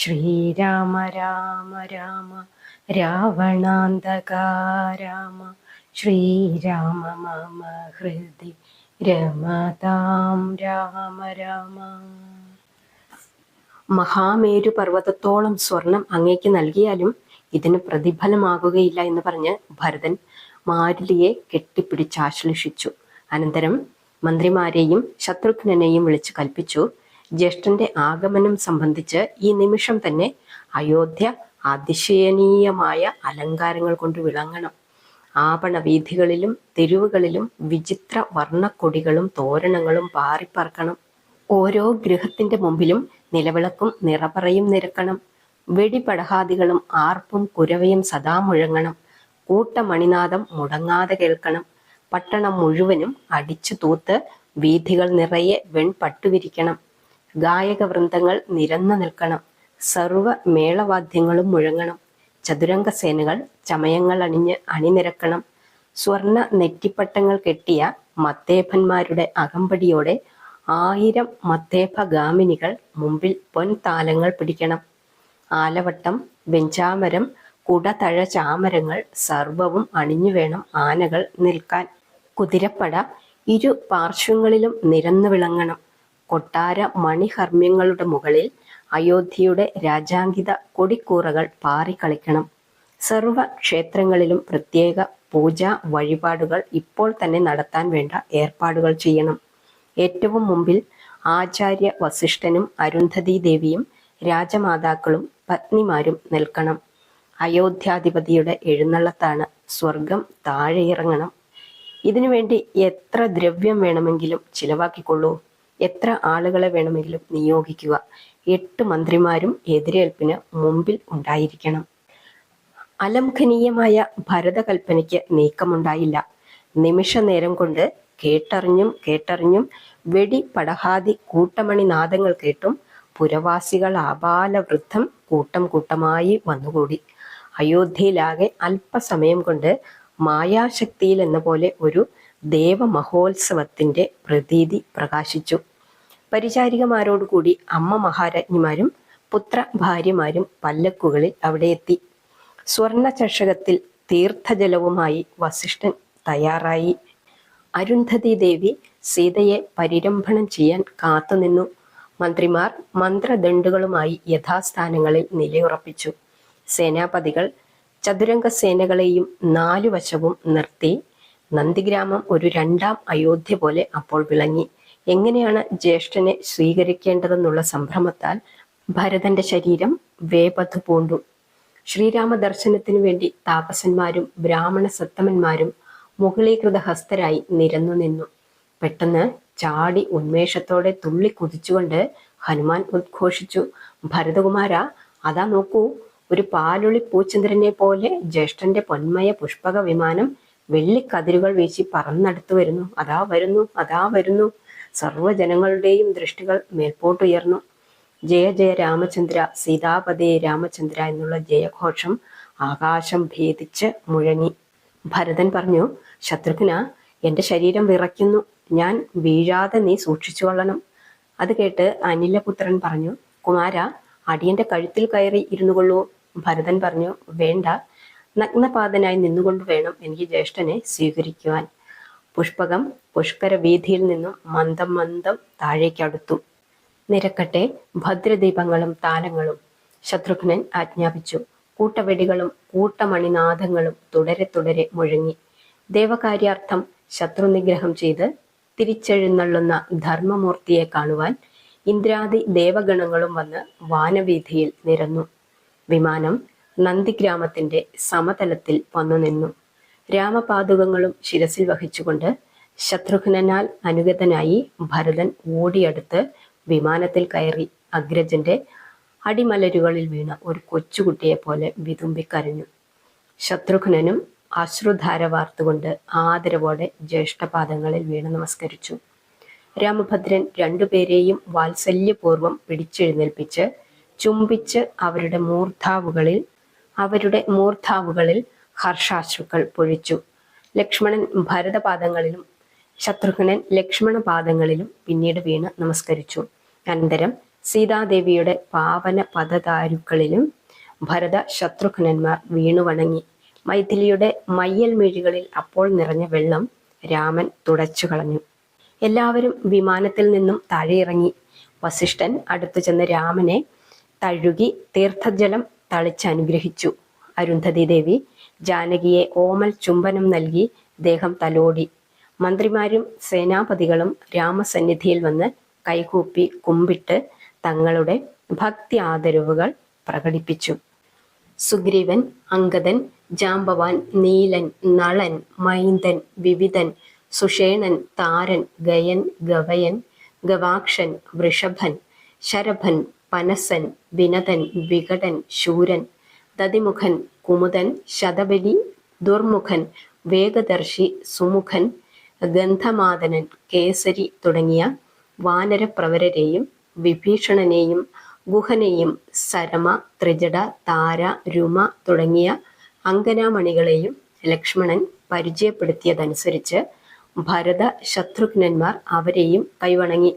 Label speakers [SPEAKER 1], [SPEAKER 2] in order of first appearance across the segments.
[SPEAKER 1] ശ്രീരാമ രാമ രാമ രാവണാന്തക രാമ ശ്രീരാമ മമ ഹൃദി രമതാം രാമ രാമ. മഹാമേരു പർവതത്തോളം സ്വർണം അങ്ങേക്ക് നൽകിയാലും ഇതിന് പ്രതിഫലമാകുകയില്ല എന്ന് പറഞ്ഞ് ഭരതൻ മാരുതിയെ കെട്ടിപ്പിടിച്ചാശ്ലേഷിച്ചു അനന്തരം മന്ത്രിമാരെയും ശത്രുഘ്നെയും വിളിച്ചു കൽപ്പിച്ചു. ജ്യേഷ്ഠന്റെ ആഗമനം സംബന്ധിച്ച് ഈ നിമിഷം തന്നെ അയോധ്യ അതിശയനീയമായ അലങ്കാരങ്ങൾ കൊണ്ട് വിളങ്ങണം. ആപണ വീഥികളിലും തെരുവുകളിലും വിചിത്ര വർണക്കൊടികളും തോരണങ്ങളും പാറിപ്പറക്കണം ഓരോ ഗൃഹത്തിന്റെ മുമ്പിലും നിലവിളക്കും നിറപറയും നിരക്കണം. വെടിപടഹാദികളും ആർപ്പും കുരവയും സദാ മുഴങ്ങണം. കൂട്ടമണിനാദം മുടങ്ങാതെ കേൾക്കണം. പട്ടണം മുഴുവനും അടിച്ചു തൂത്ത് വീഥികൾ നിറയെ വെൺപട്ടുവിരിക്കണം. ഗായക വൃന്ദങ്ങൾ നിരന്നു നിൽക്കണം. സർവ മേളവാദ്യങ്ങളും മുഴങ്ങണം. ചതുരംഗ സേനകൾ ചമയങ്ങൾ അണിഞ്ഞ് അണിനിരക്കണം. സ്വർണ നെറ്റിപ്പട്ടങ്ങൾ കെട്ടിയ മത്തേഭന്മാരുടെ അകമ്പടിയോടെ ആയിരം മത്തേഭ ഗാമിനികൾ മുമ്പിൽ പൊൻതാലങ്ങൾ പിടിക്കണം. ആലവട്ടം വെഞ്ചാമരം കുടതഴ ചാമരങ്ങൾ സർവവും അണിഞ്ഞു വേണം ആനകൾ നിൽക്കാൻ. കുതിരപ്പട ഇരു പാർശ്വങ്ങളിലും നിരന്നു വിളങ്ങണം. കൊട്ടാര മണിഹർമ്മ്യങ്ങളുടെ മുകളിൽ അയോധ്യയുടെ രാജാങ്കിത കൊടിക്കൂറകൾ പാറിക്കളിക്കണം. സർവ ക്ഷേത്രങ്ങളിലും പ്രത്യേക പൂജാ വഴിപാടുകൾ ഇപ്പോൾ തന്നെ നടത്താൻ വേണ്ട ഏർപ്പാടുകൾ ചെയ്യണം. ഏറ്റവും മുമ്പിൽ ആചാര്യ വസിഷ്ഠനും അരുന്ധതി ദേവിയും രാജമാതാക്കളും പത്നിമാരും നിൽക്കണം. അയോധ്യാധിപതിയുടെ എഴുന്നള്ളത്താണ് സ്വർഗം താഴെയിറങ്ങണം. ഇതിനുവേണ്ടി എത്ര ദ്രവ്യം വേണമെങ്കിലും ചിലവാക്കിക്കൊള്ളൂ. എത്ര ആളുകളെ വേണമെങ്കിലും നിയോഗിക്കുക. എട്ട് മന്ത്രിമാരും എതിരേൽപ്പിന് മുമ്പിൽ ഉണ്ടായിരിക്കണം. അലംഘനീയമായ ഭരതകൽപ്പനയ്ക്ക് നീക്കമുണ്ടായില്ല. നിമിഷ നേരം കൊണ്ട് കേട്ടറിഞ്ഞും കേട്ടറിഞ്ഞും വെടി പടഹാതി കൂട്ടമണി നാദങ്ങൾ കേട്ടും പുരവാസികൾ ആബാലവൃദ്ധം കൂട്ടം കൂട്ടമായി വന്നുകൂടി. അയോധ്യയിലാകെ അല്പസമയം കൊണ്ട് മായാശക്തിയിൽ എന്ന പോലെ ഒരു ദേവമഹോത്സവത്തിന്റെ പ്രതീതി പ്രകാശിച്ചു. പരിചാരികമാരോടുകൂടി അമ്മ മഹാരാജ്ഞിമാരും പുത്ര ഭാര്യമാരും പല്ലക്കുകളിൽ അവിടെ എത്തി. സ്വർണ ചഷകത്തിൽ തീർത്ഥജലവുമായി വസിഷ്ഠൻ തയ്യാറായി. അരുന്ധതി ദേവി സീതയെ പരിരംഭണം ചെയ്യാൻ കാത്തുനിന്നു. മന്ത്രിമാർ മന്ത്രദണ്ഡുകളുമായി യഥാസ്ഥാനങ്ങളിൽ നിലയുറപ്പിച്ചു. സേനാപതികൾ ചതുരംഗ സേനകളെയും നാലു വശവും നിർത്തി. നന്ദിഗ്രാമം ഒരു രണ്ടാം അയോധ്യ പോലെ അപ്പോൾ വിളങ്ങി. എങ്ങനെയാണ് ജ്യേഷ്ഠനെ സ്വീകരിക്കേണ്ടതെന്നുള്ള സംഭ്രമത്താൽ ഭരതന്റെ ശരീരം വേപഥു പൂണ്ടു. ശ്രീരാമ ദർശനത്തിനു വേണ്ടി താപസന്മാരും ബ്രാഹ്മണ സത്തമന്മാരും മുകളീകൃത ഹസ്തരായി നിരന്നു നിന്നു. പെട്ടെന്ന് ചാടി ഉന്മേഷത്തോടെ തുള്ളി കുതിച്ചുകൊണ്ട് ഹനുമാൻ ഉദ്ഘോഷിച്ചു. ഭരതകുമാര അതാ നോക്കൂ ഒരു പാലുളി പൂച്ചന്ദ്രനെ പോലെ ജ്യേഷ്ഠന്റെ പൊന്മയ പുഷ്പക വിമാനം വെള്ളിക്കതിരുകൾ വീശി പറന്നടുത്തു വരുന്നു. അതാ വരുന്നു അതാ വരുന്നു. സർവജനങ്ങളുടെയും ദൃഷ്ടികൾ മേൽപോട്ടുയർന്നു. ജയ ജയ രാമചന്ദ്ര സീതാപതേ രാമചന്ദ്ര എന്നുള്ള ജയഘോഷം ആകാശം ഭേദിച്ച് മുഴങ്ങി. ഭരതൻ പറഞ്ഞു ശത്രുഘ്ന എന്റെ ശരീരം വിറയ്ക്കുന്നു. ഞാൻ വീഴാതെ നീ സൂക്ഷിച്ചു കൊള്ളണം അത് കേട്ട് അനിലപുത്രൻ പറഞ്ഞു കുമാര അടിയന്റെ കഴുത്തിൽ കയറി ഇരുന്നു കൊള്ളൂ. ഭരതൻ പറഞ്ഞു വേണ്ട. നഗ്നപാതനായി നിന്നുകൊണ്ട് വേണം എനിക്ക് ജ്യേഷ്ഠനെ സ്വീകരിക്കുവാൻ. പുഷ്പകം പുഷ്കര വീതിയിൽ നിന്നും മന്ദം മന്ദം താഴേക്കടുത്തു. നിരക്കട്ടെ ഭദ്രദീപങ്ങളും താരങ്ങളും ശത്രുഘ്നൻ ആജ്ഞാപിച്ചു. കൂട്ടവെടികളും കൂട്ടമണിനാഥങ്ങളും തുടരെ തുടരെ മുഴങ്ങി. ദേവകാര്യാർത്ഥം ശത്രുനിഗ്രഹം ചെയ്ത് തിരിച്ചെഴുന്നള്ളുന്ന ധർമ്മമൂർത്തിയെ കാണുവാൻ ഇന്ദ്രാദി ദേവഗണങ്ങളും വന്ന് വാനവീഥിയിൽ നിരന്നു. വിമാനം നന്ദിഗ്രാമത്തിന്റെ സമതലത്തിൽ വന്നു നിന്നു. രാമപാതുകങ്ങളും ശിരസിൽ വഹിച്ചുകൊണ്ട് ശത്രുഘ്നാൽ അനുഗതനായി ഭരതൻ ഓടിയടുത്ത് വിമാനത്തിൽ കയറി അഗ്രജന്റെ അടിമലരുകളിൽ വീണ ഒരു കൊച്ചുകുട്ടിയെ പോലെ വിതുമ്പിക്കരഞ്ഞു ശത്രുഘ്നനും അശ്രുധാര വാർത്തുകൊണ്ട് ആദരവോടെ ജ്യേഷ്ഠപാദങ്ങളിൽ വീണ് നമസ്കരിച്ചു. രാമഭദ്രൻ രണ്ടുപേരെയും വാത്സല്യപൂർവം പിടിച്ചെഴുന്നേൽപ്പിച്ച് ചുംബിച്ച് അവരുടെ മൂർധാവുകളിൽ അവരുടെ മൂർധാവുകളിൽ ഹർഷാശ്രുക്കൾ പൊഴിച്ചു. ലക്ഷ്മണൻ ഭരതപാദങ്ങളിലും ശത്രുഘ്നൻ ലക്ഷ്മണ പാദങ്ങളിലും പിന്നീട് വീണ് നമസ്കരിച്ചു. അനന്തരം സീതാദേവിയുടെ പാവന പദതാരുക്കളിലും ഭരത ശത്രുഘ്നന്മാർ വീണു വണങ്ങി. മൈഥിലിയുടെ മയ്യൽ മിഴികളിൽ അപ്പോൾ നിറഞ്ഞ വെള്ളം രാമൻ തുടച്ചു കളഞ്ഞു. എല്ലാവരും വിമാനത്തിൽ നിന്നും താഴെയിറങ്ങി. വസിഷ്ഠൻ അടുത്തു ചെന്ന് രാമനെ തഴുകി തീർത്ഥജലം തളിച്ചനുഗ്രഹിച്ചു അരുന്ധതി ദേവി ജാനകിയെ ഓമൽ ചുംബനം നൽകി ദേഹം തലോടി. മന്ത്രിമാരും സേനാപതികളും രാമസന്നിധിയിൽ വന്ന് കൈകൂപ്പി കുമ്പിട്ട് തങ്ങളുടെ ഭക്തി ആദരവുകൾ പ്രകടിപ്പിച്ചു. സുഗ്രീവൻ അങ്കദൻ ജാമ്പവാൻ നീലൻ നളൻ മൈന്ദൻ വിവിധൻ സുഷേണൻ താരൻ ഗയൻ ഗവയൻ ഗവാക്ഷൻ വൃഷഭൻ ശരഭൻ പനസൻ വിനതൻ വികടൻ ശൂരൻ ദതിമുഖൻ കുമുദൻ ശതബലി ദുർമുഖൻ വേഗദർശി സുമുഖൻ ഗന്ധമാദനൻ കേസരി തുടങ്ങിയ വാനരപ്രവരരെയും വിഭീഷണനെയും ഗുഹനെയും സരമ ത്രിജട താര രുമ തുടങ്ങിയ അങ്കനാമണികളെയും ലക്ഷ്മണൻ പരിചയപ്പെടുത്തിയതനുസരിച്ച് ഭരത ശത്രുഘ്നന്മാർ അവരെയും കൈവണങ്ങി.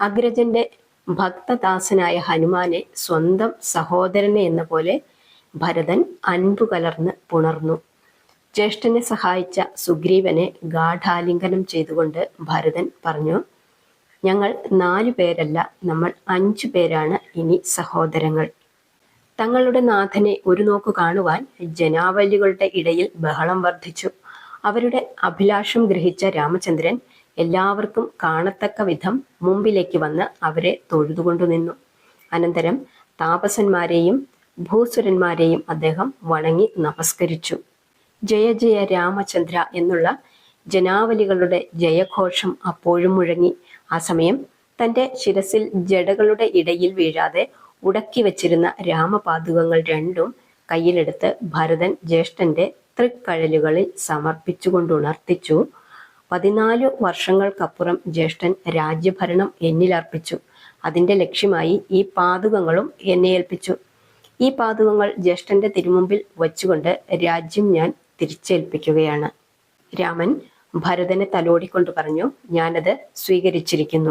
[SPEAKER 1] അഗ്രജന്റെ ഭക്തദാസനായ ഹനുമാനെ സ്വന്തം സഹോദരനെ എന്ന പോലെ ഭരതൻ അൻപു കലർന്ന് പുണർന്നു. ജ്യേഷ്ഠനെ സഹായിച്ച സുഗ്രീവനെ ഗാഠാലിംഗനം ചെയ്തുകൊണ്ട് ഭരതൻ പറഞ്ഞു ഞങ്ങൾ നാലു പേരല്ല നമ്മൾ അഞ്ചു പേരാണ് ഇനി സഹോദരങ്ങൾ. തങ്ങളുടെ നാഥനെ ഒരു നോക്കു കാണുവാൻ ജനാവലികളുടെ ഇടയിൽ ബഹളം വർദ്ധിച്ചു. അവരുടെ അഭിലാഷം ഗ്രഹിച്ച രാമചന്ദ്രൻ എല്ലാവർക്കും കാണത്തക്ക വിധം മുമ്പിലേക്ക് വന്ന് അവരെ തൊഴുതുകൊണ്ടു നിന്നു. അനന്തരം താപസന്മാരെയും ഭൂസുരന്മാരെയും അദ്ദേഹം വണങ്ങി നമസ്കരിച്ചു. ജയ ജയ രാമചന്ദ്ര എന്നുള്ള ജനാവലികളുടെ ജയഘോഷം അപ്പോഴും മുഴങ്ങി. ആ സമയം തന്റെ ശിരസിൽ ജടകളുടെ ഇടയിൽ വീഴാതെ ഉടക്കി വച്ചിരുന്ന രാമപാതുകങ്ങൾ രണ്ടും കയ്യിലെടുത്ത് ഭരതൻ ജ്യേഷ്ഠന്റെ തൃക്കഴലുകളിൽ സമർപ്പിച്ചുകൊണ്ടുണർത്തിച്ചു. പതിനാലു വർഷങ്ങൾക്കപ്പുറം ജ്യേഷ്ഠൻ രാജ്യഭരണം എന്നിലർപ്പിച്ചു. അതിന്റെ ലക്ഷ്യമായി ഈ പാതുകങ്ങളും എന്നെ ഏൽപ്പിച്ചു. ഈ പാതുകങ്ങൾ ജ്യേഷ്ഠന്റെ തിരുമുമ്പിൽ വച്ചുകൊണ്ട് രാജ്യം ഞാൻ തിരിച്ചേൽപ്പിക്കുകയാണ്. രാമൻ ഭരതനെ തലോടിക്കൊണ്ട് പറഞ്ഞു ഞാനത് സ്വീകരിച്ചിരിക്കുന്നു.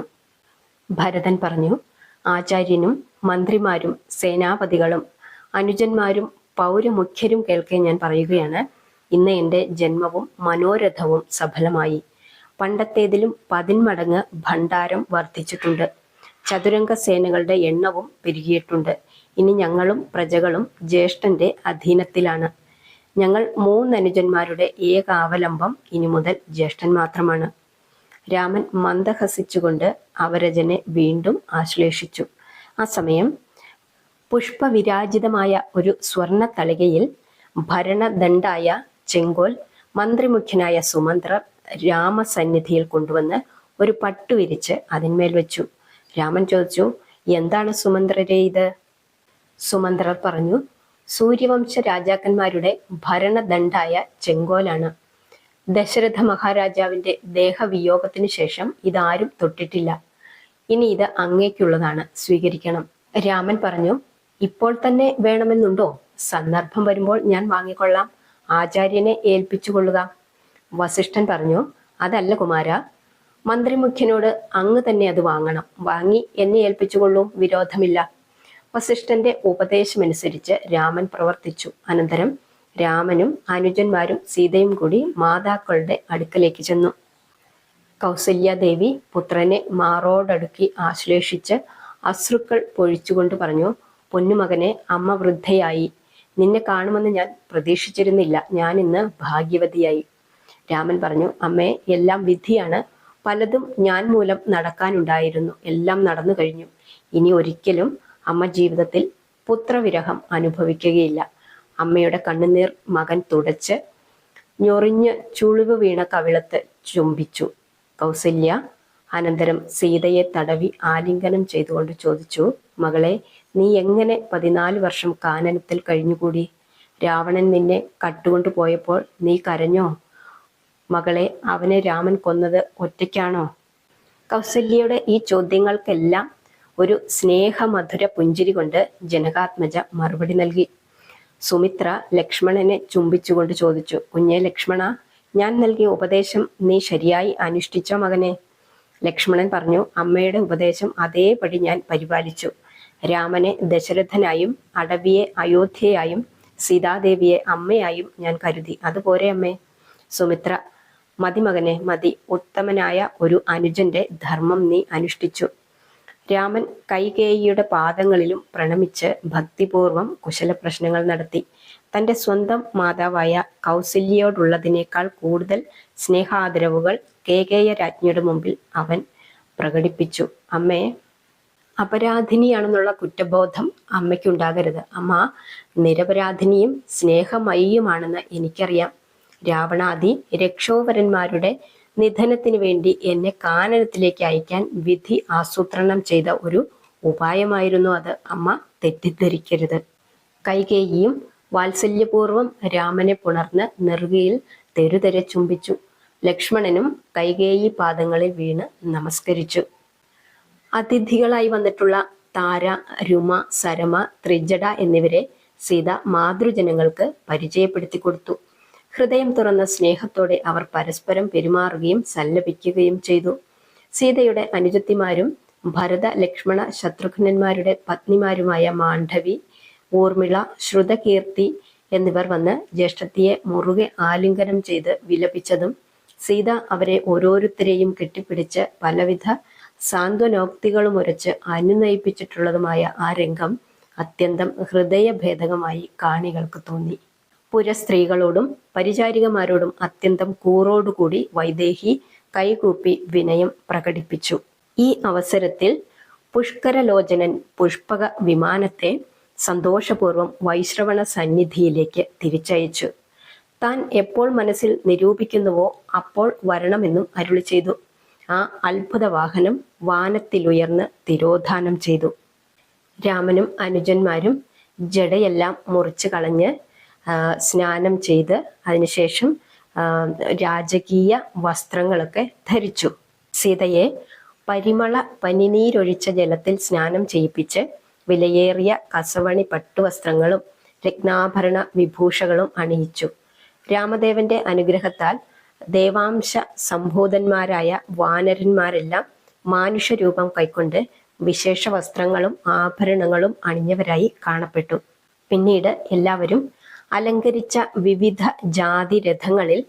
[SPEAKER 1] ഭരതൻ പറഞ്ഞു ആചാര്യനും മന്ത്രിമാരും സേനാപതികളും അനുജന്മാരും പൗരമുഖ്യരും കേൾക്കെ ഞാൻ പറയുകയാണ്. ഇന്ന് എന്റെ ജന്മവും മനോരഥവും സഫലമായി. പണ്ടത്തേതിലും പതിന്മടങ്ങ് ഭണ്ഡാരം വർദ്ധിച്ചിട്ടുണ്ട്. ചതുരംഗ സേനകളുടെ എണ്ണവും പെരുകിയിട്ടുണ്ട്. ഇനി ഞങ്ങളും പ്രജകളും ജ്യേഷ്ഠന്റെ അധീനത്തിലാണ്. ഞങ്ങൾ മൂന്നനുജന്മാരുടെ ഏക ഏകാവലംബം ഇനി മുതൽ ജ്യേഷ്ഠൻ മാത്രമാണ്. രാമൻ മന്ദഹസിച്ചുകൊണ്ട് അവരജനെ വീണ്ടും ആശ്ലേഷിച്ചു. ആ സമയം പുഷ്പവിരാജിതമായ ഒരു സ്വർണ തളികയിൽ ഭരണദണ്ഡായ ചെങ്കോൽ മന്ത്രിമുഖ്യനായ സുമന്ത്രർ രാമസന്നിധിയിൽ കൊണ്ടുവന്ന് ഒരു പട്ടു വിരിച്ച് അതിന്മേൽ വെച്ചു. രാമൻ ചോദിച്ചു എന്താണ് സുമന്ത്രരെ ഇത്? സുമന്ത്രർ പറഞ്ഞു സൂര്യവംശ രാജാക്കന്മാരുടെ ഭരണദണ്ഡായ ചെങ്കോലാണ്. ദശരഥ മഹാരാജാവിന്റെ ദേഹവിയോഗത്തിന് ശേഷം ഇതാരും തൊട്ടിട്ടില്ല. ഇനി ഇത് അങ്ങേക്കുള്ളതാണ് സ്വീകരിക്കണം. രാമൻ പറഞ്ഞു ഇപ്പോൾ തന്നെ വേണമെന്നുണ്ടോ? സന്ദർഭം വരുമ്പോൾ ഞാൻ വാങ്ങിക്കൊള്ളാം. ആചാര്യനെ ഏൽപ്പിച്ചു കൊള്ളുക വസിഷ്ഠൻ പറഞ്ഞു അതല്ല കുമാര മന്ത്രിമുഖ്യനോട് അങ്ങ് തന്നെ അത് വാങ്ങണം. വാങ്ങി എന്നെ ഏൽപ്പിച്ചുകൊള്ളൂ. വിരോധമില്ല. വസിഷ്ഠന്റെ ഉപദേശമനുസരിച്ച് രാമൻ പ്രവർത്തിച്ചു. അനന്തരം രാമനും അനുജന്മാരും സീതയും കൂടി മാതാക്കളുടെ അടുക്കലേക്ക് ചെന്നു. കൗസല്യാദേവി പുത്രനെ മാറോടടുക്കി ആശ്ലേഷിച്ച് അശ്രുക്കൾ പൊഴിച്ചുകൊണ്ട് പറഞ്ഞു പൊന്നുമകനെ അമ്മ വൃദ്ധയായി. നിന്നെ കാണുമെന്ന് ഞാൻ പ്രതീക്ഷിച്ചിരുന്നില്ല. ഞാൻ ഇന്ന് ഭാഗ്യവതിയായി. രാമൻ പറഞ്ഞു അമ്മേ എല്ലാം വിധിയാണ്. പലതും ഞാൻ മൂലം നടക്കാനുണ്ടായിരുന്നു. എല്ലാം നടന്നു കഴിഞ്ഞു ഇനി ഒരിക്കലും അമ്മ ജീവിതത്തിൽ പുത്രവിരഹം അനുഭവിക്കുകയില്ല. അമ്മയുടെ കണ്ണുനീർ മകൻ തുടച്ച് ഞൊറിഞ്ഞ് ചുളിവ് വീണ കവിളത്ത് ചുംബിച്ചു. കൗസല്യ അനന്തരം സീതയെ തടവി ആലിംഗനം ചെയ്തുകൊണ്ട് ചോദിച്ചു മകളെ നീ എങ്ങനെ പതിനാല് വർഷം കാനനത്തിൽ കഴിഞ്ഞുകൂടി? രാവണൻ നിന്നെ കട്ടുകൊണ്ടു പോയപ്പോൾ നീ കരഞ്ഞോ? മകളെ അവനെ രാമൻ കൊന്നത് ഒറ്റയ്ക്കാണോ? കൗസല്യയുടെ ഈ ചോദ്യങ്ങൾക്കെല്ലാം ഒരു സ്നേഹമധുര പുഞ്ചിരി കൊണ്ട് ജനകാത്മജ മറുപടി നൽകി. സുമിത്ര ലക്ഷ്മണനെ ചുംബിച്ചുകൊണ്ട് ചോദിച്ചു കുഞ്ഞെ ലക്ഷ്മണ ഞാൻ നൽകിയ ഉപദേശം നീ ശരിയായി അനുഷ്ഠിച്ചോ മകനെ? ലക്ഷ്മണൻ പറഞ്ഞു അമ്മയുടെ ഉപദേശം അതേപടി ഞാൻ പരിപാലിച്ചു. രാമനെ ദശരഥനായും അടവിയെ അയോധ്യയായും സീതാദേവിയെ അമ്മയായും ഞാൻ കരുതി. അതുപോലെ അമ്മേ? സുമിത്ര മതി മകനെ മതി. ഉത്തമനായ ഒരു അനുജന്റെ ധർമ്മം നീ അനുഷ്ഠിച്ചു. രാമൻ കൈകേയിയുടെ പാദങ്ങളിലും പ്രണമിച്ച് ഭക്തിപൂർവം കുശല പ്രശ്നങ്ങൾ നടത്തി. തന്റെ സ്വന്തം മാതാവായ കൗസല്യോടുള്ളതിനേക്കാൾ കൂടുതൽ സ്നേഹാദരവുകൾ കേകേയ രാജ്ഞിയുടെ മുമ്പിൽ അവൻ പ്രകടിപ്പിച്ചു. അമ്മയെ അപരാധിനിയാണെന്നുള്ള കുറ്റബോധം അമ്മയ്ക്കുണ്ടാകരുത്. അമ്മ നിരപരാധിനിയും സ്നേഹമയിയുമാണെന്ന് എനിക്കറിയാം. രാവണാദി രക്ഷോവരന്മാരുടെ നിധനത്തിന് വേണ്ടി എന്നെ കാനനത്തിലേക്ക് അയക്കാൻ വിധി ആസൂത്രണം ചെയ്ത ഒരു ഉപായമായിരുന്നു അത്. അമ്മ തെറ്റിദ്ധരിക്കരുത്. കൈകേയിയും വാത്സല്യപൂർവം രാമനെ പുണർന്ന് നെറുകയിൽ തെരുതെരെ ചുംബിച്ചു. ലക്ഷ്മണനും കൈകേയി പാദങ്ങളിൽ വീണ് നമസ്കരിച്ചു. അതിഥികളായി വന്നിട്ടുള്ള താര രുമ സരമ ത്രിജട എന്നിവരെ സീത മാതൃജനങ്ങൾക്ക് പരിചയപ്പെടുത്തി കൊടുത്തു. ഹൃദയം തുറന്ന സ്നേഹത്തോടെ അവർ പരസ്പരം പെരുമാറുകയും സല്ലപിക്കുകയും ചെയ്തു. സീതയുടെ അനുജത്തിമാരും ഭരത ലക്ഷ്മണ ശത്രുഘ്നന്മാരുടെ പത്നിമാരുമായ മാണ്ഡവി ഊർമിള ശ്രുതകീർത്തി എന്നിവർ വന്ന് ജ്യേഷ്ഠത്തിയെ മുറുകെ ആലിംഗനം ചെയ്ത് വിലപിച്ചതും സീത അവരെ ഓരോരുത്തരെയും കെട്ടിപ്പിടിച്ച് പലവിധ സാന്ത്വനോക്തികളും ഉരച്ച് അനുനയിപ്പിച്ചിട്ടുള്ളതുമായ ആ രംഗം അത്യന്തം ഹൃദയഭേദകമായി കാണികൾക്ക് തോന്നി. പുരസ്ത്രീകളോടും പരിചാരികമാരോടും അത്യന്തം കൂറോടുകൂടി വൈദേഹി കൈകൂപ്പി വിനയം പ്രകടിപ്പിച്ചു. ഈ അവസരത്തിൽ പുഷ്കരലോചനൻ പുഷ്പക വിമാനത്തെ സന്തോഷപൂർവം വൈശ്രവണ സന്നിധിയിലേക്ക് തിരിച്ചയച്ചു. താൻ എപ്പോൾ മനസ്സിൽ നിരൂപിക്കുന്നുവോ അപ്പോൾ വരണമെന്നും അരുളി ചെയ്തു. ആ അത്ഭുത വാഹനം വാനത്തിലുയർന്ന് തിരോധാനം ചെയ്തു. രാമനും അനുജന്മാരും ജടയെല്ലാം മുറിച്ചു കളഞ്ഞ് സ്നാനം ചെയ്ത് അതിനുശേഷം രാജകീയ വസ്ത്രങ്ങളൊക്കെ ധരിച്ചു. സീതയെ പരിമള പനിനീരൊഴിച്ച ജലത്തിൽ സ്നാനം ചെയ്യിപ്പിച്ച് വിലയേറിയ കസവണി പട്ടുവസ്ത്രങ്ങളും രത്നാഭരണ വിഭൂഷകളും അണിയിച്ചു. രാമദേവന്റെ അനുഗ്രഹത്താൽ ദേവാംശ സംഭൂതന്മാരായ വാനരന്മാരെല്ലാം മാനുഷരൂപം കൈക്കൊണ്ട് വിശേഷ വസ്ത്രങ്ങളും ആഭരണങ്ങളും അണിഞ്ഞവരായി കാണപ്പെട്ടു. പിന്നീട് എല്ലാവരും അലങ്കരിച്ച വിവിധ ജാതി രഥങ്ങളിൽ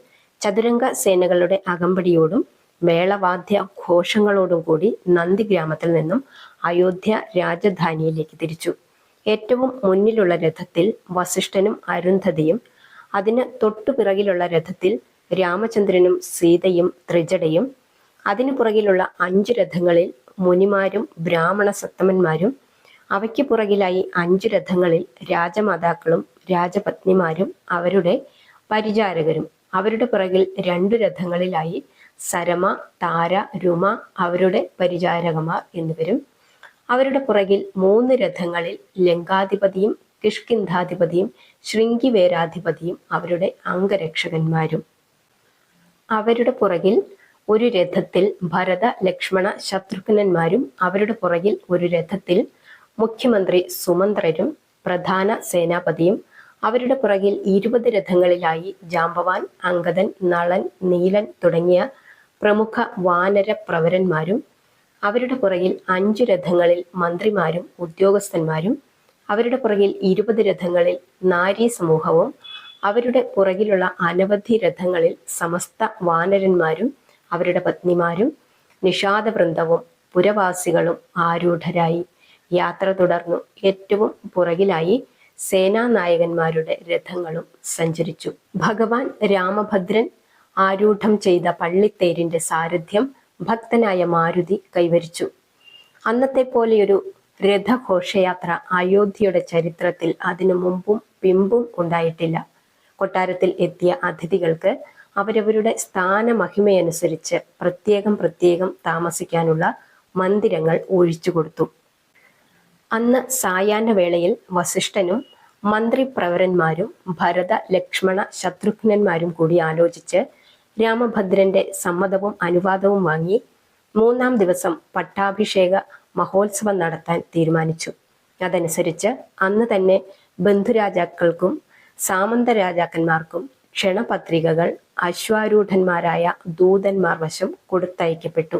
[SPEAKER 1] ചതുരംഗ സേനകളുടെ അകമ്പടിയോടും മേളവാദ്യ ഘോഷങ്ങളോടും കൂടി നന്ദി ഗ്രാമത്തിൽ നിന്നും അയോധ്യ രാജധാനിയിലേക്ക് തിരിച്ചു. ഏറ്റവും മുന്നിലുള്ള രഥത്തിൽ വസിഷ്ഠനും അരുന്ധതിയും അതിന് തൊട്ടു പിറകിലുള്ള രഥത്തിൽ രാമചന്ദ്രനും സീതയും ത്രിജടയും അതിനു പുറകിലുള്ള അഞ്ചു രഥങ്ങളിൽ മുനിമാരും ബ്രാഹ്മണ സത്തമന്മാരും അവയ്ക്ക് പുറകിലായി അഞ്ചു രഥങ്ങളിൽ രാജമാതാക്കളും രാജപത്നിമാരും അവരുടെ പരിചാരകരും അവരുടെ പുറകിൽ രണ്ടു രഥങ്ങളിലായി സരമ താര രുമ അവരുടെ പരിചാരകമാർ എന്നിവരും. അവരുടെ പുറകിൽ മൂന്ന് രഥങ്ങളിൽ ലങ്കാധിപതിയും കിഷ്കിന്ധാധിപതിയും ശൃംഗിവേരാധിപതിയും അവരുടെ അംഗരക്ഷകന്മാരും. അവരുടെ പുറകിൽ ഒരു രഥത്തിൽ ഭരത ലക്ഷ്മണ ശത്രുഘ്നന്മാരും അവരുടെ പുറകിൽ ഒരു രഥത്തിൽ മുഖ്യമന്ത്രി സുമന്ത്രരും പ്രധാന സേനാപതിയും അവരുടെ പുറകിൽ ഇരുപത് രഥങ്ങളിലായി ജാമ്പവാൻ അങ്കദൻ നളൻ നീലൻ തുടങ്ങിയ പ്രമുഖ വാനര പ്രവരന്മാരും അവരുടെ പുറകിൽ അഞ്ചു രഥങ്ങളിൽ മന്ത്രിമാരും ഉദ്യോഗസ്ഥന്മാരും അവരുടെ പുറകിൽ ഇരുപത് രഥങ്ങളിൽ നാരി സമൂഹവും അവരുടെ പുറകിലുള്ള അനവധി രഥങ്ങളിൽ സമസ്ത വാനരന്മാരും അവരുടെ പത്നിമാരും നിഷാദവൃന്ദവും പുരവാസികളും ആരൂഢരായി. യാത്ര തുടർന്നു. ഏറ്റവും പുറകിലായി സേനാനായകന്മാരുടെ രഥങ്ങളും സഞ്ചരിച്ചു. ഭഗവാൻ രാമഭദ്രൻ ആരൂഢം ചെയ്ത പള്ളിത്തേരിന്റെ സാരഥ്യം ഭക്തനായ മാരുതി കൈവരിച്ചു. അന്നത്തെ പോലെയൊരു രഥഘോഷയാത്ര അയോധ്യയുടെ ചരിത്രത്തിൽ അതിനു മുമ്പും പിമ്പും ഉണ്ടായിട്ടില്ല. കൊട്ടാരത്തിൽ എത്തിയ അതിഥികൾക്ക് അവരവരുടെ സ്ഥാനമഹിമയനുസരിച്ച് പ്രത്യേകം പ്രത്യേകം താമസിക്കാനുള്ള മന്ദിരങ്ങൾ ഒഴിച്ചു കൊടുത്തു അന്ന് സായാഹ്ന വേളയിൽ വസിഷ്ഠനും മന്ത്രിപ്രവരന്മാരും ഭരത ലക്ഷ്മണ ശത്രുഘ്നന്മാരും കൂടി ആലോചിച്ച് രാമഭദ്രന്റെ സമ്മതവും അനുവാദവും വാങ്ങി മൂന്നാം ദിവസം പട്ടാഭിഷേക മഹോത്സവം നടത്താൻ തീരുമാനിച്ചു. അതനുസരിച്ച് അന്ന് തന്നെ ബന്ധുരാജാക്കൾക്കും സാമന്ത രാജാക്കന്മാർക്കും ക്ഷണപത്രികകൾ അശ്വാരൂഢന്മാരായ ദൂതന്മാർ വശം കൊടുത്തയക്കപ്പെട്ടു.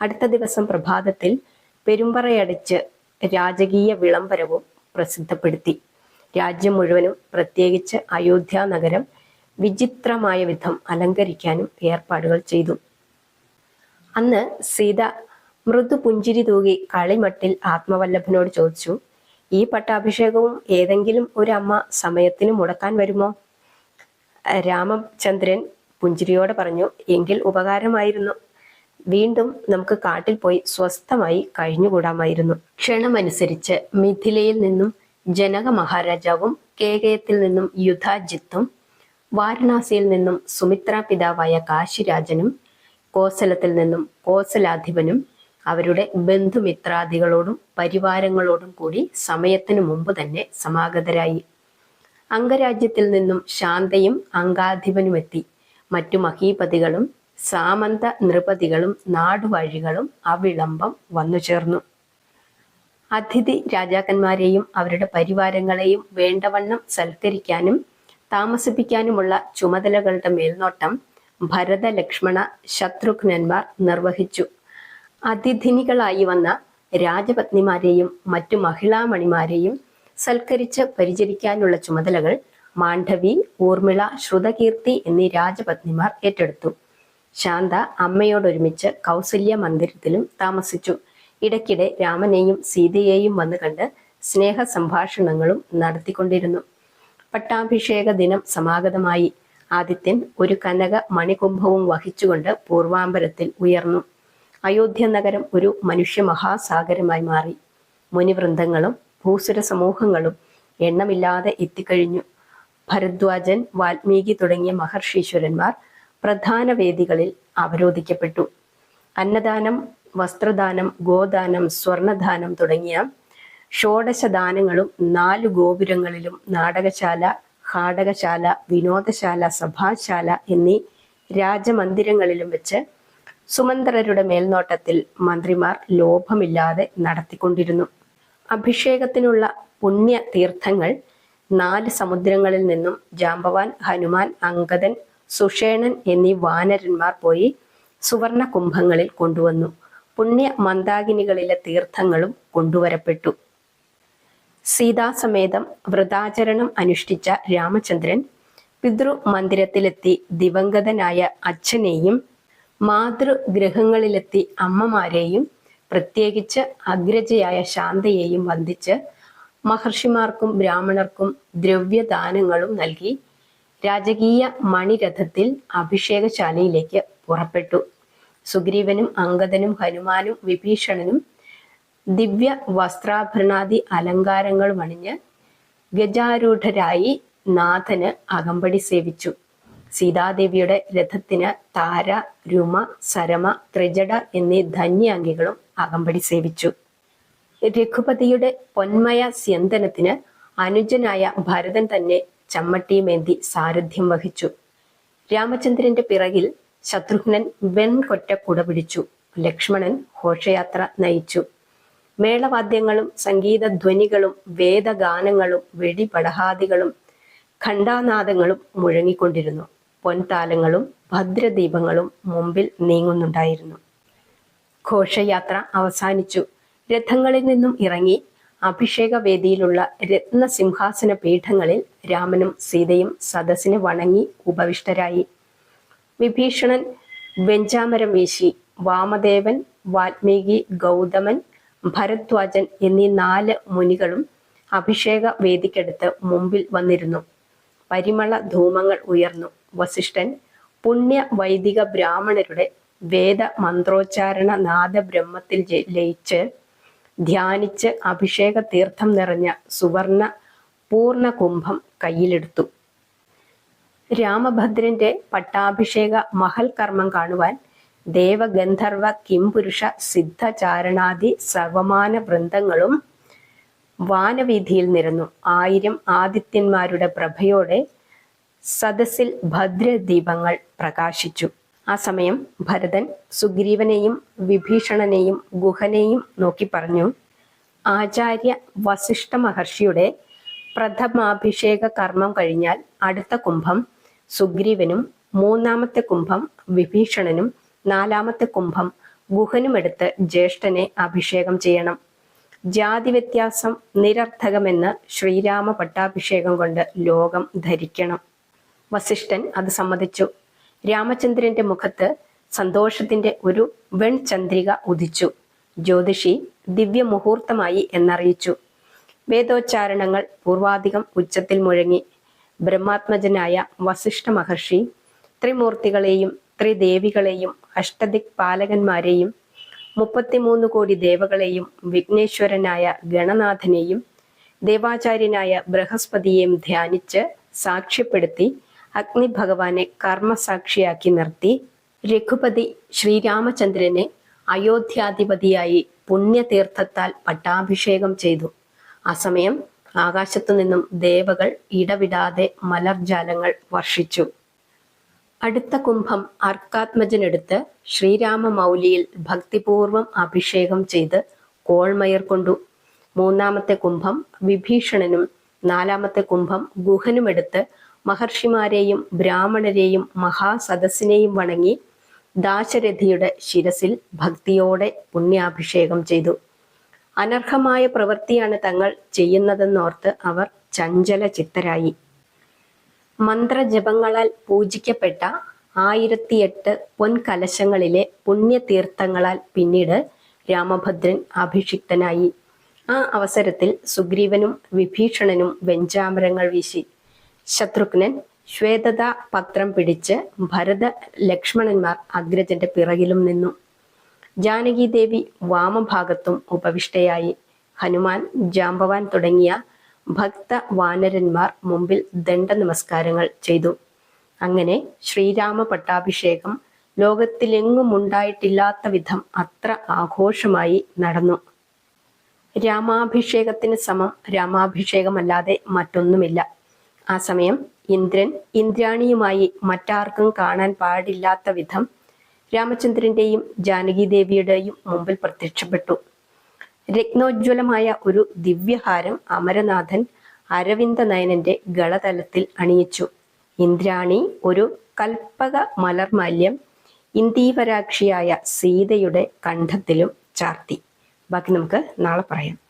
[SPEAKER 1] അടുത്ത ദിവസം പ്രഭാതത്തിൽ പെരുമ്പറയടിച്ച് രാജകീയ വിളംബരവും പ്രസിദ്ധപ്പെടുത്തി. രാജ്യം മുഴുവനും പ്രത്യേകിച്ച് അയോധ്യ നഗരം വിചിത്രമായ വിധം അലങ്കരിക്കാനും ഏർപ്പാടുകൾ ചെയ്തു. അന്ന് സീത മൃദു പുഞ്ചിരി തൂകി കളിമട്ടിൽ ആത്മവല്ലഭനോട് ചോദിച്ചു ഈ പട്ടാഭിഷേകവും ഏതെങ്കിലും ഒരു അമ്മ സമയത്തിന് മുടക്കാൻ വരുമോ? രാമചന്ദ്രൻ പുഞ്ചിരിയോട് പറഞ്ഞു എങ്കിൽ ഉപകാരമായിരുന്നു. വീണ്ടും നമുക്ക് കാട്ടിൽ പോയി സ്വസ്ഥമായി കഴിഞ്ഞുകൂടാമായിരുന്നു. ക്ഷണമനുസരിച്ച് മിഥിലയിൽ നിന്നും ജനക മഹാരാജാവും കേകയത്തിൽ നിന്നും യുധാജിത്തും വാരണാസിയിൽ നിന്നും സുമിത്ര പിതാവായ കാശിരാജനും കോസലത്തിൽ നിന്നും കോസലാധിപനും അവരുടെ ബന്ധുമിത്രാദികളോടും പരിവാരങ്ങളോടും കൂടി സമയത്തിനു മുമ്പ് തന്നെ സമാഗതരായി. അംഗരാജ്യത്തിൽ നിന്നും ശാന്തയും അംഗാധിപനുമെത്തി മറ്റു മഹീപതികളും സാമന്ത നൃപതികളും നാടുവഴികളും അവിളംബം വന്നു ചേർന്നു. അതിഥി രാജാക്കന്മാരെയും അവരുടെ പരിവാരങ്ങളെയും വേണ്ടവണ്ണം സൽക്കരിക്കാനും താമസിപ്പിക്കാനുമുള്ള ചുമതലകളുടെ മേൽനോട്ടം ഭരത ലക്ഷ്മണ ശത്രുഘ്നന്മാർ നിർവഹിച്ചു. അതിഥിനികളായി വന്ന രാജപത്നിമാരെയും മറ്റു മഹിളാമണിമാരെയും സൽക്കരിച്ച് പരിചരിക്കാനുള്ള ചുമതലകൾ മാണ്ഡവി ഊർമിള ശ്രുതകീർത്തി എന്നീ രാജപത്നിമാർ ഏറ്റെടുത്തു. ശാന്ത അമ്മയോടൊരുമിച്ച് കൗസല്യ മന്ദിരത്തിലും താമസിച്ചു. ഇടയ്ക്കിടെ രാമനെയും സീതയെയും വന്നു കണ്ട് സ്നേഹ സംഭാഷണങ്ങളും നടത്തിക്കൊണ്ടിരുന്നു. പട്ടാഭിഷേക ദിനം സമാഗതമായി. ആദിത്യൻ ഒരു കനക മണികുംഭവും വഹിച്ചുകൊണ്ട് പൂർവാമ്പരത്തിൽ ഉയർന്നു. അയോധ്യ നഗരം ഒരു മനുഷ്യ മഹാസാഗരമായി മാറി. മുനിവൃന്ദങ്ങളും ഭൂസുര സമൂഹങ്ങളും എണ്ണമില്ലാതെ എത്തിക്കഴിഞ്ഞു. ഭരദ്വാജൻ വാൽമീകി തുടങ്ങിയ മഹർഷീശ്വരന്മാർ പ്രധാന വേദികളിൽ അവരോധിക്കപ്പെട്ടു. അന്നദാനം വസ്ത്രദാനം ഗോദാനം സ്വർണദാനം തുടങ്ങിയ ഷോഡശദാനങ്ങളും നാലു ഗോപുരങ്ങളിലും നാടകശാല ഹാടകശാല വിനോദശാല സഭാശാല എന്നീ രാജമന്ദിരങ്ങളിലും വെച്ച് സുമന്ത്രരുടെ മേൽനോട്ടത്തിൽ മന്ത്രിമാർ ലോഭമില്ലാതെ നടത്തിക്കൊണ്ടിരുന്നു. അഭിഷേകത്തിനുള്ള പുണ്യ തീർത്ഥങ്ങൾ നാല് സമുദ്രങ്ങളിൽ നിന്നും ജാമ്പവാൻ ഹനുമാൻ അങ്കദൻ സുഷേണൻ എന്നീ വാനരന്മാർ പോയി സുവർണ കുംഭങ്ങളിൽ കൊണ്ടുവന്നു. പുണ്യ മന്ദാകിനികളിലെ തീർത്ഥങ്ങളും കൊണ്ടുവരപ്പെട്ടു. സീതാസമേതം വ്രതാചരണം അനുഷ്ഠിച്ച രാമചന്ദ്രൻ പിതൃ മന്ദിരത്തിലെത്തി ദിവംഗതനായ അച്ഛനെയും മാതൃഗ്രഹങ്ങളിലെത്തി അമ്മമാരെയും പ്രത്യേകിച്ച് അഗ്രജയായ ശാന്തയെയും വന്ദിച്ച് മഹർഷിമാർക്കും ബ്രാഹ്മണർക്കും ദ്രവ്യദാനങ്ങളും നൽകി രാജകീയ മണിരഥത്തിൽ അഭിഷേകശാലയിലേക്ക് പുറപ്പെട്ടു. സുഗ്രീവനും അംഗദനും ഹനുമാനും വിഭീഷണനും ദിവ്യ വസ്ത്രാഭരണാദി അലങ്കാരങ്ങളും അണിഞ്ഞ് ഗജാരൂഢരായി നാഥന് അകമ്പടി സേവിച്ചു. സീതാദേവിയുടെ രഥത്തിന് താര രുമ സരമ ത്രിജട എന്നീ ധന്യാംഗികളും അകമ്പടി സേവിച്ചു. രഘുപതിയുടെ പൊന്മയ സ്യന്തനത്തിന് അനുജനായ ഭരതൻ തന്നെ ചമ്മട്ടിയുമേന്തി സാരഥ്യം വഹിച്ചു. രാമചന്ദ്രന്റെ പിറകിൽ ശത്രുഘ്നൻ വെൺകൊറ്റ കുട പിടിച്ചു. ലക്ഷ്മണൻ ഘോഷയാത്ര നയിച്ചു. മേളവാദ്യങ്ങളും സംഗീതധ്വനികളും വേദഗാനങ്ങളും വെടിപടഹാദികളും ഖണ്ഡാനാദങ്ങളും മുഴങ്ങിക്കൊണ്ടിരുന്നു. പൊൻതാലങ്ങളും ഭദ്രദീപങ്ങളും മുമ്പിൽ നീങ്ങുന്നുണ്ടായിരുന്നു. ഘോഷയാത്ര അവസാനിച്ചു. രഥങ്ങളിൽ നിന്നും ഇറങ്ങി അഭിഷേക വേദിയിലുള്ള രത്നസിംഹാസന പീഠങ്ങളിൽ രാമനും സീതയും സദസ്സിന് വണങ്ങി ഉപവിഷ്ടരായി. വിഭീഷണൻ വെഞ്ചാമരം വീശി വാമദേവൻ വാൽമീകി ഗൗതമൻ ഭരദ്വാജൻ എന്നീ നാല് മുനികളും അഭിഷേക വേദിക്കെടുത്ത് മുമ്പിൽ വന്നിരുന്നു. പരിമള ധൂമങ്ങൾ ഉയർന്നു. വസിഷ്ഠൻ പുണ്യ വൈദിക ബ്രാഹ്മണരുടെ വേദ മന്ത്രോച്ചാരണ നാദബ്രഹ്മത്തിൽ ലയിച്ച് ധ്യാനിച്ച് അഭിഷേക തീർത്ഥം നിറഞ്ഞ സുവർണ പൂർണ കുംഭം കയ്യിലെടുത്തു. രാമഭദ്രന്റെ പട്ടാഭിഷേക മഹൽ കർമ്മം കാണുവാൻ ദേവഗന്ധർവ കിംപുരുഷ സിദ്ധചാരണാദി സർവമാന വൃന്ദങ്ങളും വാനവീതിയിൽ നിരന്നു. ആയിരം ആദിത്യന്മാരുടെ പ്രഭയോടെ സദസ്സിൽ ഭദ്രദീപങ്ങൾ പ്രകാശിച്ചു. ആ സമയം ഭരതൻ സുഗ്രീവനെയും വിഭീഷണനെയും ഗുഹനെയും നോക്കി പറഞ്ഞു ആചാര്യ വസിഷ്ഠ മഹർഷിയുടെ പ്രഥമാഭിഷേക കർമ്മം കഴിഞ്ഞാൽ അടുത്ത കുംഭം സുഗ്രീവനും മൂന്നാമത്തെ കുംഭം വിഭീഷണനും നാലാമത്തെ കുംഭം ഗുഹനുമെടുത്ത് ജ്യേഷ്ഠനെ അഭിഷേകം ചെയ്യണം. ജാതി വ്യത്യാസം നിരർത്ഥകമെന്ന് ശ്രീരാമ പട്ടാഭിഷേകം കൊണ്ട് ലോകം ധരിക്കണം. വസിഷ്ഠൻ അത് സമ്മതിച്ചു. രാമചന്ദ്രന്റെ മുഖത്ത് സന്തോഷത്തിന്റെ ഒരു വെൺചന്ദ്രിക ഉദിച്ചു. ജ്യോതിഷി ദിവ്യമുഹൂർത്തമായി എന്നറിയിച്ചു. വേദോച്ചാരണങ്ങൾ പൂർവാധികം ഉച്ചത്തിൽ മുഴങ്ങി ബ്രഹ്മാത്മജനായ വസിഷ്ഠ മഹർഷി ത്രിമൂർത്തികളെയും ത്രിദേവികളെയും അഷ്ടദിക് പാലകന്മാരെയും മുപ്പത്തിമൂന്ന് കോടി ദേവകളെയും വിഘ്നേശ്വരനായ ഗണനാഥനെയും ദേവാചാര്യനായ ബൃഹസ്പതിയെയും ധ്യാനിച്ച് സാക്ഷ്യപ്പെടുത്തി അഗ്നി ഭഗവാനെ കർമ്മസാക്ഷിയാക്കി നിർത്തി രഘുപതി ശ്രീരാമചന്ദ്രനെ അയോധ്യാധിപതിയായി പുണ്യതീർത്ഥത്താൽ പട്ടാഭിഷേകം ചെയ്തു. ആ സമയം ആകാശത്തു നിന്നും ദേവകൾ ഇടവിടാതെ മലർജാലങ്ങൾ വർഷിച്ചു. അടുത്ത കുംഭം അർക്കാത്മജനെടുത്ത് ശ്രീരാമ മൗലിയിൽ ഭക്തിപൂർവം അഭിഷേകം ചെയ്ത് കോൾമയർ കൊണ്ടു. മൂന്നാമത്തെ കുംഭം വിഭീഷണനും നാലാമത്തെ കുംഭം ഗുഹനുമെടുത്ത് മഹർഷിമാരെയും ബ്രാഹ്മണരെയും മഹാസദസ്സിനെയും വണങ്ങി ദാശരഥിയുടെ ശിരസിൽ ഭക്തിയോടെ പുണ്യാഭിഷേകം ചെയ്തു. അനർഹമായ പ്രവൃത്തിയാണ് തങ്ങൾ ചെയ്യുന്നതെന്നോർത്ത് അവർ ചഞ്ചല ചിത്തരായി മന്ത്രജപങ്ങളാൽ പൂജിക്കപ്പെട്ട ആയിരത്തിയെട്ട് പൊൻകലശങ്ങളിലെ പുണ്യതീർത്ഥങ്ങളാൽ പിന്നീട് രാമഭദ്രൻ അഭിഷിക്തനായി. ആ അവസരത്തിൽ സുഗ്രീവനും വിഭീഷണനും വെഞ്ചാമരങ്ങൾ വീശി. ശത്രുഘ്നൻ ശ്വേതത പത്രം പിടിച്ച് ഭരത ലക്ഷ്മണന്മാർ അഗ്രജന്റെ പിറകിലും നിന്നു. ജാനകി ദേവി വാമഭാഗത്തും ഉപവിഷ്ടയായി. ഹനുമാൻ ജാമ്പവാൻ തുടങ്ങിയ ഭക്ത വാനരന്മാർ മുമ്പിൽ ദണ്ഡ നമസ്കാരങ്ങൾ ചെയ്തു. അങ്ങനെ ശ്രീരാമ പട്ടാഭിഷേകം ലോകത്തിലെങ്ങും ഉണ്ടായിട്ടില്ലാത്ത വിധം അത്ര ആഘോഷമായി നടന്നു. രാമാഭിഷേകത്തിന് സമം രാമാഭിഷേകമല്ലാതെ മറ്റൊന്നുമില്ല. ആ സമയം ഇന്ദ്രൻ ഇന്ദ്രാണിയുമായി മറ്റാർക്കും കാണാൻ പാടില്ലാത്ത വിധം രാമചന്ദ്രന്റെയും ജാനകി ദേവിയുടെയും മുമ്പിൽ പ്രത്യക്ഷപ്പെട്ടു. രത്നോജ്വലമായ ഒരു ദിവ്യഹാരം അമരനാഥൻ അരവിന്ദ നയനന്റെ ഗളതലത്തിൽ അണിയിച്ചു. ഇന്ദ്രാണി ഒരു കൽപ്പക മലർമാല്യം ഇന്ദീവരാക്ഷിയായ സീതയുടെ കണ്ഠത്തിലും ചാർത്തി. ബാക്കി നമുക്ക് നാളെ പറയാം.